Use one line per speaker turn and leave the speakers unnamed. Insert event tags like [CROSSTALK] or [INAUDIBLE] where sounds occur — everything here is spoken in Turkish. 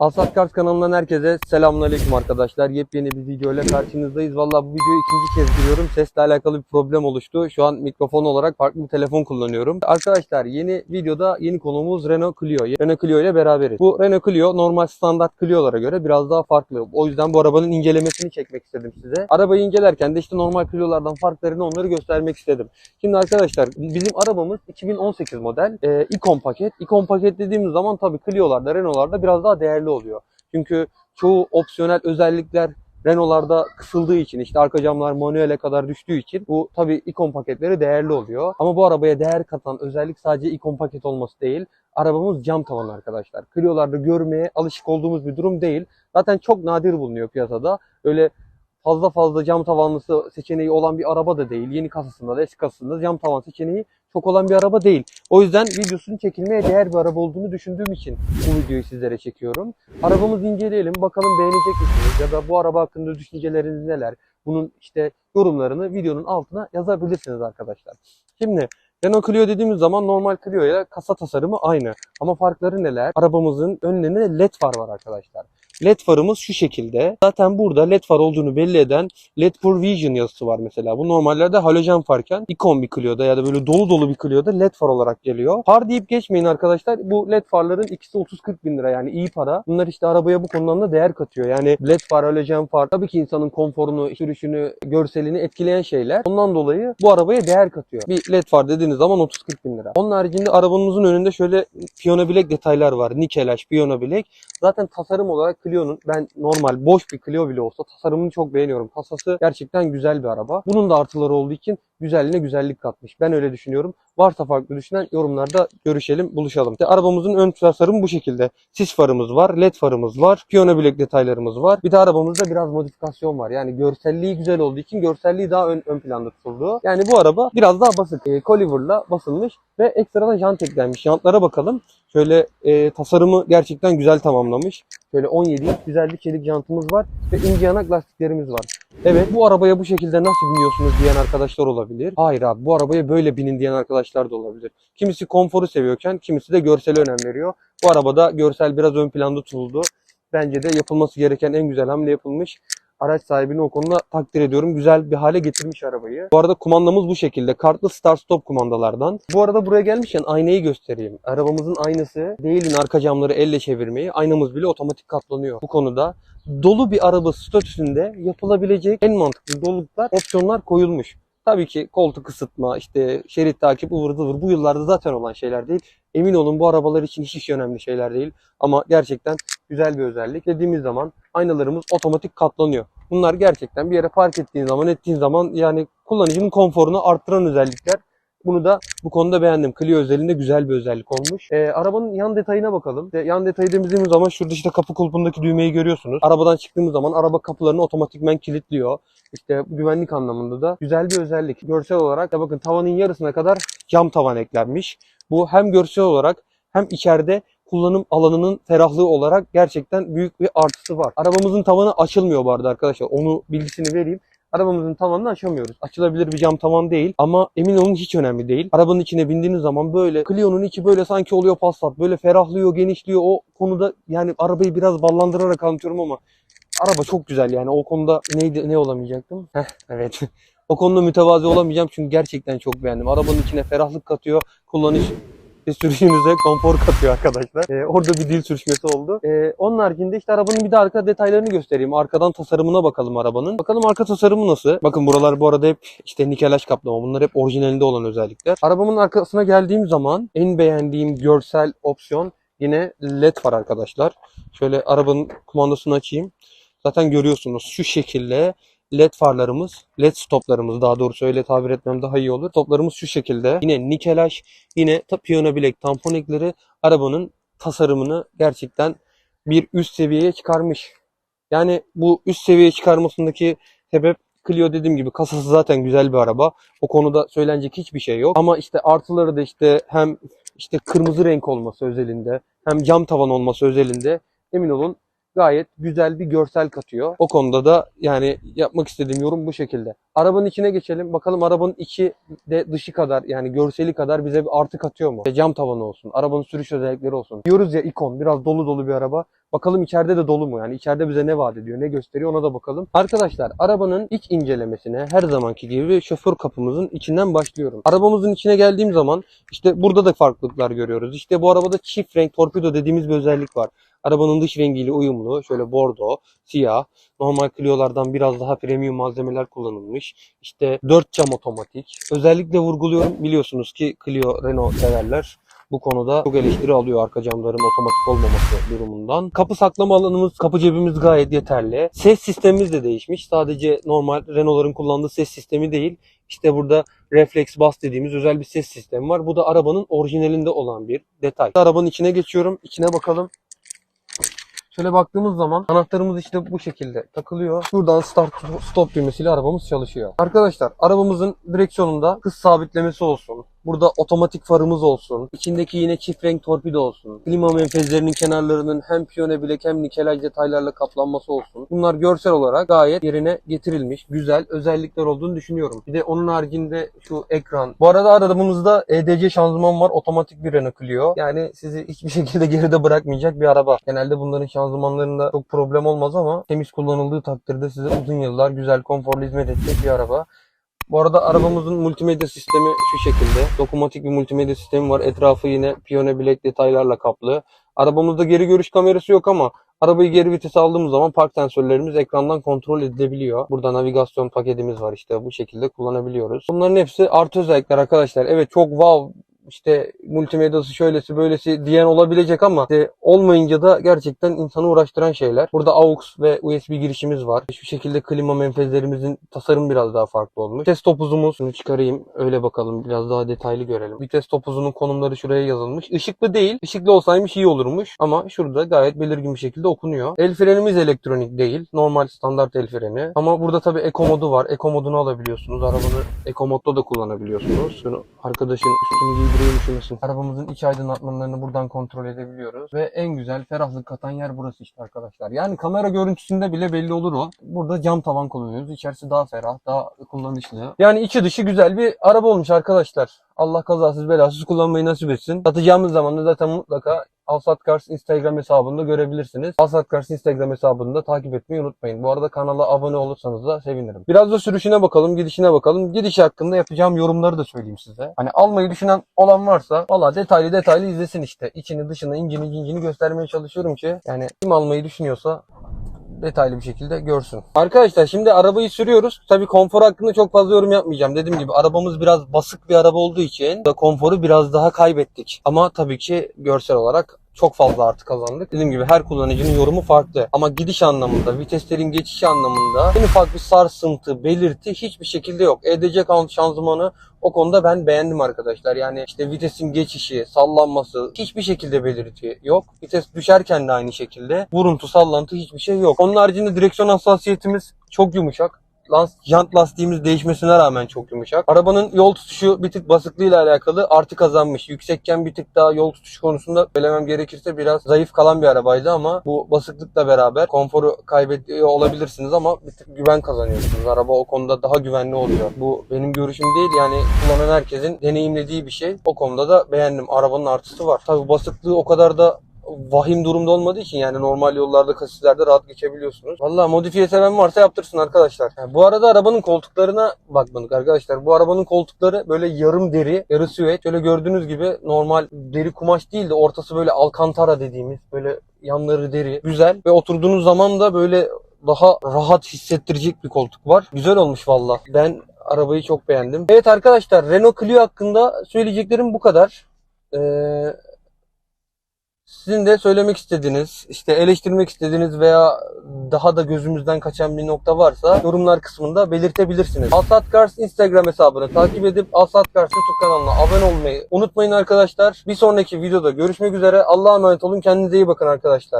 Alsat Kars kanalından herkese selamünaleyküm arkadaşlar. Yepyeni bir video ile karşınızdayız. Vallahi bu videoyu ikinci kez giriyorum. Sesle alakalı bir problem oluştu. Şu an mikrofon olarak farklı bir telefon kullanıyorum. Arkadaşlar yeni videoda yeni konuğumuz Renault Clio. Renault Clio ile beraberiz. Bu Renault Clio normal standart Clio'lara göre biraz daha farklı. O yüzden bu arabanın incelemesini çekmek istedim size. Arabayı incelerken de işte normal Clio'lardan farklarını onları göstermek istedim. Şimdi arkadaşlar bizim arabamız 2018 model e, Icon paket. Icon paket dediğimiz zaman tabii Clio'larda, Renault'larda biraz daha değerli oluyor. Çünkü çoğu opsiyonel özellikler Renault'larda kısıldığı için işte arka camlar manuele kadar düştüğü için bu tabii Icon paketleri değerli oluyor. Ama bu arabaya değer katan özellik sadece Icon paket olması değil. Arabamız cam tavan arkadaşlar. Clio'larda görmeye alışık olduğumuz bir durum değil. Zaten çok nadir bulunuyor piyasada. Öyle fazla fazla cam tavanlısı seçeneği olan bir araba da değil. Yeni kasasında da eski kasasında da cam tavan seçeneği çok olan bir araba değil. O yüzden videosunun çekilmeye değer bir araba olduğunu düşündüğüm için bu videoyu sizlere çekiyorum. Arabamızı inceleyelim. Bakalım beğenecek misiniz? Ya da bu araba hakkında düşünceleriniz neler? Bunun işte yorumlarını videonun altına yazabilirsiniz arkadaşlar. Şimdi Renault Clio dediğimiz zaman normal Clio ile kasa tasarımı aynı. Ama farkları neler? Arabamızın önlerinde led far var arkadaşlar. LED farımız şu şekilde. Zaten burada LED far olduğunu belli eden LED for Vision yazısı var mesela. Bu normallerde halojen farken ikon bir Clio'da ya da böyle dolu dolu bir Clio'da LED far olarak geliyor. Far deyip geçmeyin arkadaşlar. Bu LED farların ikisi 30-40 bin lira yani iyi para. Bunlar işte arabaya bu konudan da değer katıyor. Yani LED far, halojen far tabii ki insanın konforunu, sürüşünü, görselini etkileyen şeyler. Ondan dolayı bu arabaya değer katıyor. Bir LED far dediğiniz zaman 30-40 bin lira. Onun haricinde arabamızın önünde şöyle piyano bilek detaylar var. Nikelaj, piyano bilek. Zaten tasarım olarak Clio'nun ben normal boş bir Clio bile olsa tasarımını çok beğeniyorum. Kasası gerçekten güzel bir araba. Bunun da artıları olduğu için güzelliğine güzellik katmış. Ben öyle düşünüyorum. Varsa farklı düşünen yorumlarda görüşelim, buluşalım. İşte arabamızın ön tasarımı bu şekilde. Sis farımız var, led farımız var, piyano bilek detaylarımız var. Bir de arabamızda biraz modifikasyon var. Yani görselliği güzel olduğu için görselliği daha ön, ön planda tutuldu. Yani bu araba biraz daha basit. E, Coliver'la basılmış ve ekstradan jant eklenmiş. Jantlara bakalım. Şöyle e, tasarımı gerçekten güzel tamamlamış. Şöyle 17 inç güzel bir çelik jantımız var ve ince yanak lastiklerimiz var. Evet bu arabaya bu şekilde nasıl biniyorsunuz diyen arkadaşlar olabilir. Hayır abi bu arabaya böyle binin diyen arkadaşlar da olabilir. Kimisi konforu seviyorken kimisi de görsele önem veriyor. Bu arabada görsel biraz ön planda tutuldu. Bence de yapılması gereken en güzel hamle yapılmış. Araç sahibini o konuda takdir ediyorum. Güzel bir hale getirmiş arabayı. Bu arada kumandamız bu şekilde. Kartlı start stop kumandalardan. Bu arada buraya gelmişken aynayı göstereyim. Arabamızın aynası değilin arka camları elle çevirmeyi. Aynamız bile otomatik katlanıyor. Bu konuda dolu bir araba statüsünde yapılabilecek en mantıklı doluluklar, opsiyonlar koyulmuş. Tabii ki koltuk ısıtma, işte şerit takip, ıvır zıvır bu yıllarda zaten olan şeyler değil. Emin olun bu arabalar için hiç, hiç önemli şeyler değil. Ama gerçekten güzel bir özellik. Dediğimiz zaman aynalarımız otomatik katlanıyor. Bunlar gerçekten bir yere park ettiğin zaman, ettiğin zaman yani kullanıcının konforunu arttıran özellikler. Bunu da bu konuda beğendim. Clio özelinde güzel bir özellik olmuş. Ee, arabanın yan detayına bakalım. İşte yan detayı dediğimiz zaman şurada işte kapı kulpundaki düğmeyi görüyorsunuz. Arabadan çıktığımız zaman araba kapılarını otomatikmen kilitliyor. İşte güvenlik anlamında da güzel bir özellik. Görsel olarak da bakın tavanın yarısına kadar cam tavan eklenmiş. Bu hem görsel olarak hem içeride kullanım alanının ferahlığı olarak gerçekten büyük bir artısı var. Arabamızın tavanı açılmıyor bu arada arkadaşlar. Onu bilgisini vereyim. Arabamızın tavanını açamıyoruz. Açılabilir bir cam tavan değil ama emin olun hiç önemli değil. Arabanın içine bindiğiniz zaman böyle Clio'nun içi böyle sanki oluyor Passat. Böyle ferahlıyor, genişliyor. O konuda yani arabayı biraz ballandırarak anlatıyorum ama araba çok güzel yani o konuda neydi ne olamayacaktım? Heh, evet. [LAUGHS] o konuda mütevazi olamayacağım çünkü gerçekten çok beğendim. Arabanın içine ferahlık katıyor. Kullanış sürüşünüze konfor katıyor arkadaşlar. Ee, orada bir dil sürüşmesi oldu. Ee, onun haricinde işte arabanın bir de arka detaylarını göstereyim. Arkadan tasarımına bakalım arabanın. Bakalım arka tasarımı nasıl? Bakın buralar bu arada hep işte nikelaj kaplama. Bunlar hep orijinalinde olan özellikler. Arabamın arkasına geldiğim zaman en beğendiğim görsel opsiyon yine led var arkadaşlar. Şöyle arabanın kumandasını açayım. Zaten görüyorsunuz şu şekilde led farlarımız, led stoplarımız daha doğrusu öyle tabir etmem daha iyi olur. Stoplarımız şu şekilde. Yine nikelaj, yine piyano bilek tampon ekleri arabanın tasarımını gerçekten bir üst seviyeye çıkarmış. Yani bu üst seviyeye çıkarmasındaki sebep Clio dediğim gibi kasası zaten güzel bir araba. O konuda söylenecek hiçbir şey yok. Ama işte artıları da işte hem işte kırmızı renk olması özelinde hem cam tavan olması özelinde emin olun gayet güzel bir görsel katıyor. O konuda da yani yapmak istediğim yorum bu şekilde. Arabanın içine geçelim. Bakalım arabanın içi de dışı kadar yani görseli kadar bize bir artı katıyor mu? Cam tavanı olsun, arabanın sürüş özellikleri olsun. Diyoruz ya ikon biraz dolu dolu bir araba. Bakalım içeride de dolu mu? Yani içeride bize ne vaat ediyor, ne gösteriyor ona da bakalım. Arkadaşlar arabanın ilk incelemesine her zamanki gibi şoför kapımızın içinden başlıyorum. Arabamızın içine geldiğim zaman işte burada da farklılıklar görüyoruz. İşte bu arabada çift renk torpido dediğimiz bir özellik var. Arabanın dış rengiyle uyumlu. Şöyle bordo, siyah. Normal Clio'lardan biraz daha premium malzemeler kullanılmış. İşte 4 cam otomatik. Özellikle vurguluyorum. Biliyorsunuz ki Clio, Renault severler. Bu konuda çok eleştiri alıyor arka camların otomatik olmaması durumundan. Kapı saklama alanımız, kapı cebimiz gayet yeterli. Ses sistemimiz de değişmiş. Sadece normal Renault'ların kullandığı ses sistemi değil. İşte burada Reflex Bass dediğimiz özel bir ses sistemi var. Bu da arabanın orijinalinde olan bir detay. Arabanın içine geçiyorum. İçine bakalım. Şöyle baktığımız zaman anahtarımız işte bu şekilde takılıyor. Şuradan start stop düğmesiyle arabamız çalışıyor. Arkadaşlar arabamızın direksiyonunda hız sabitlemesi olsun. Burada otomatik farımız olsun. İçindeki yine çift renk torpido olsun. Klima menfezlerinin kenarlarının hem piyone bilek hem nikelaj detaylarla kaplanması olsun. Bunlar görsel olarak gayet yerine getirilmiş. Güzel özellikler olduğunu düşünüyorum. Bir de onun haricinde şu ekran. Bu arada arabamızda EDC şanzıman var. Otomatik bir Renault Clio. Yani sizi hiçbir [LAUGHS] şekilde geride bırakmayacak bir araba. Genelde bunların şanzımanlarında çok problem olmaz ama temiz kullanıldığı takdirde size uzun yıllar güzel, konforlu hizmet edecek bir araba. Bu arada arabamızın multimedya sistemi şu şekilde. Dokunmatik bir multimedya sistemi var. Etrafı yine piyone bilek detaylarla kaplı. Arabamızda geri görüş kamerası yok ama arabayı geri vitese aldığımız zaman park sensörlerimiz ekrandan kontrol edilebiliyor. Burada navigasyon paketimiz var işte bu şekilde kullanabiliyoruz. Bunların hepsi artı özellikler arkadaşlar. Evet çok wow işte multimedyası şöylesi böylesi diyen olabilecek ama işte olmayınca da gerçekten insanı uğraştıran şeyler. Burada AUX ve USB girişimiz var. Şu şekilde klima menfezlerimizin tasarım biraz daha farklı olmuş. Vites topuzumuz. Şunu çıkarayım. Öyle bakalım. Biraz daha detaylı görelim. Vites topuzunun konumları şuraya yazılmış. Işıklı değil. Işıklı olsaymış iyi olurmuş. Ama şurada gayet belirgin bir şekilde okunuyor. El frenimiz elektronik değil. Normal standart el freni. Ama burada tabii Eco modu var. Eco modunu alabiliyorsunuz. Arabanı Eco modda da kullanabiliyorsunuz. Şunu arkadaşın üstünü giydireyim üşümesin. Arabamızın iç aydınlatmalarını buradan kontrol edebiliyoruz. Ve en güzel ferahlık katan yer burası işte arkadaşlar. Yani kamera görüntüsünde bile belli olur o. Burada cam tavan kullanıyoruz. İçerisi daha ferah, daha kullanışlı. Yani içi dışı güzel bir araba olmuş arkadaşlar. Allah kazasız belasız kullanmayı nasip etsin. Satacağımız zaman da zaten mutlaka Alsat Cars Instagram hesabında görebilirsiniz. Alsat Cars Instagram hesabını da takip etmeyi unutmayın. Bu arada kanala abone olursanız da sevinirim. Biraz da sürüşüne bakalım, gidişine bakalım. Gidiş hakkında yapacağım yorumları da söyleyeyim size. Hani almayı düşünen olan varsa valla detaylı detaylı izlesin işte. İçini dışını incini cincini göstermeye çalışıyorum ki yani kim almayı düşünüyorsa detaylı bir şekilde görsün. Arkadaşlar şimdi arabayı sürüyoruz. Tabii konfor hakkında çok fazla yorum yapmayacağım. Dediğim gibi arabamız biraz basık bir araba olduğu için konforu biraz daha kaybettik. Ama tabii ki görsel olarak çok fazla artı kazandık. Dediğim gibi her kullanıcının yorumu farklı. Ama gidiş anlamında, viteslerin geçişi anlamında en ufak bir sarsıntı, belirti hiçbir şekilde yok. EDC şanzımanı o konuda ben beğendim arkadaşlar. Yani işte vitesin geçişi, sallanması hiçbir şekilde belirti yok. Vites düşerken de aynı şekilde. Vuruntu, sallantı hiçbir şey yok. Onun haricinde direksiyon hassasiyetimiz çok yumuşak. Lans, jant lastiğimiz değişmesine rağmen çok yumuşak. Arabanın yol tutuşu bir tık basıklığıyla alakalı artı kazanmış. Yüksekken bir tık daha yol tutuşu konusunda söylemem gerekirse biraz zayıf kalan bir arabaydı ama bu basıklıkla beraber konforu kaybediyor olabilirsiniz ama bir tık güven kazanıyorsunuz. Araba o konuda daha güvenli oluyor. Bu benim görüşüm değil yani kullanan herkesin deneyimlediği bir şey. O konuda da beğendim. Arabanın artısı var. Tabii basıklığı o kadar da vahim durumda olmadığı için yani normal yollarda kasislerde rahat geçebiliyorsunuz. Valla modifiye seven varsa yaptırsın arkadaşlar. Yani bu arada arabanın koltuklarına bakmadık arkadaşlar. Bu arabanın koltukları böyle yarım deri, yarı süet. Şöyle gördüğünüz gibi normal deri kumaş değil de ortası böyle alkantara dediğimiz böyle yanları deri. Güzel ve oturduğunuz zaman da böyle daha rahat hissettirecek bir koltuk var. Güzel olmuş valla. Ben arabayı çok beğendim. Evet arkadaşlar Renault Clio hakkında söyleyeceklerim bu kadar. Ee, sizin de söylemek istediğiniz, işte eleştirmek istediğiniz veya daha da gözümüzden kaçan bir nokta varsa yorumlar kısmında belirtebilirsiniz. Alsat Cars Instagram hesabını takip edip Alsat Cars YouTube kanalına abone olmayı unutmayın arkadaşlar. Bir sonraki videoda görüşmek üzere. Allah'a emanet olun. Kendinize iyi bakın arkadaşlar.